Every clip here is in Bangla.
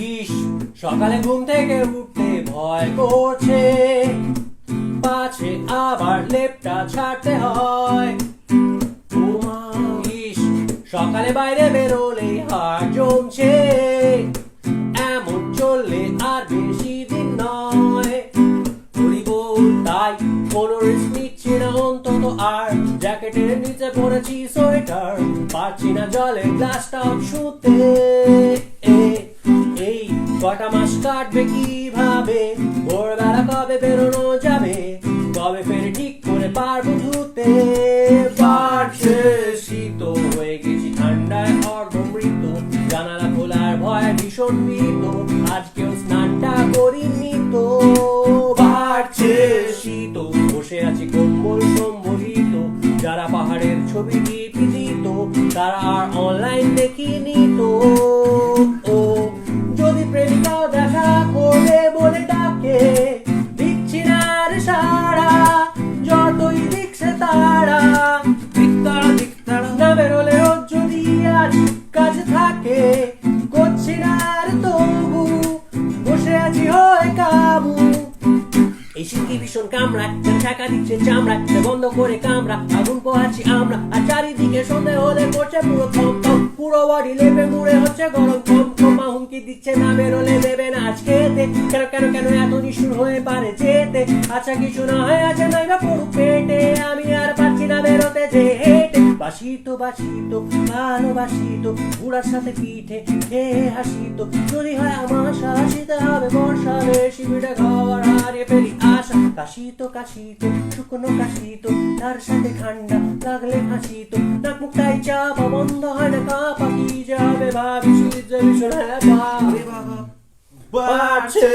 ইস, সকালে ঘুম থেকে উঠতে ভয় করছে। পাছে আবার লেপটা ছাড়তে হয়। ইস, সকালে বাইরে বেরোলেই হাড় জমছে। নিচে সোয়েটার, পারছি না জলের গ্লাসটা ছুঁতে এই কটা মাস কাটবে কীভাবে? ভোরবেলা কবে বেরোনো যাবে? কবে ঠিক করে পারব ধুতে? শীত হয়ে গেছি, ঠান্ডায় অর্ধমৃত। জানালা খোলার ভয় ভীষণ আজকেও স্নানটা করিনি। ছবি টিপি দিত তারা আর অনলাইন দেখিনি তো। ও, যদি প্রেমিকাও দেখা করবে বলে ডাকে, দিচ্ছি না আর সারা, যতই দিচ্ছে তারা। দিকতারা দিকতারা। না বেরোলে রোজ যদি আজ কাজ থাকে, করছি না আর তবু, বসে আছি হয়ে কাবু এই শীতকে ভীষণ কামড়ায় যেন দিচ্ছে চামড়ায় সে বন্ধ করে কামড়া আগুন পোহাচ্ছি আমরা। আর চারিদিকে সন্ধে হলে পড়ছে পুরো থম থম। পুরো বডি লেপে মুড়ে হচ্ছে গরম কম কমা হুমকি দিচ্ছে, না বেরোলে দেবে না আজকে কেন কেন কেন এত নিষ্ঠুর হয়ে পারে যেতে? আচ্ছা কিছু না হয়ে আছে নাই বা পড়ুক পেটে। আমি আর পারছি না বেরোতে যে হেঁটে। বাসিত বাসিত ভালোবাসিত বুড়ার সাথে পিঠে খেয়ে হাসিত যদি হয় আমার শাসিতে হবে বর্ষা, বেশি পিঠে কাশিত কাশিত শুকনো কাশিত তার সাথে ঠান্ডা লাগলে হাসিত নাক মুখটাই চাপা বন্ধ হয় না কাপা কি যাবে ভাবি শীত যে ভীষণ হ্যাঁ বাড়ছে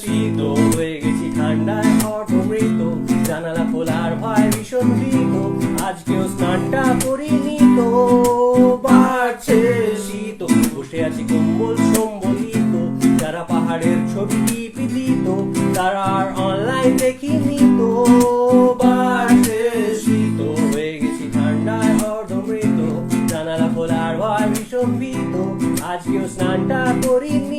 শীত হয়ে গেছি ঠান্ডায় অর্ধমৃত জানালা খোলার ভয় ভীষণ ভীত আজকেও স্নানটা করিনি তো বাড়ছে শীত বসে আছি কম্বল সম্বলিত। যারা পাহাড়ের ছবি টিপি দিত তারা আর অনলাইন দেখে sorbito At Diyos nanda ko rin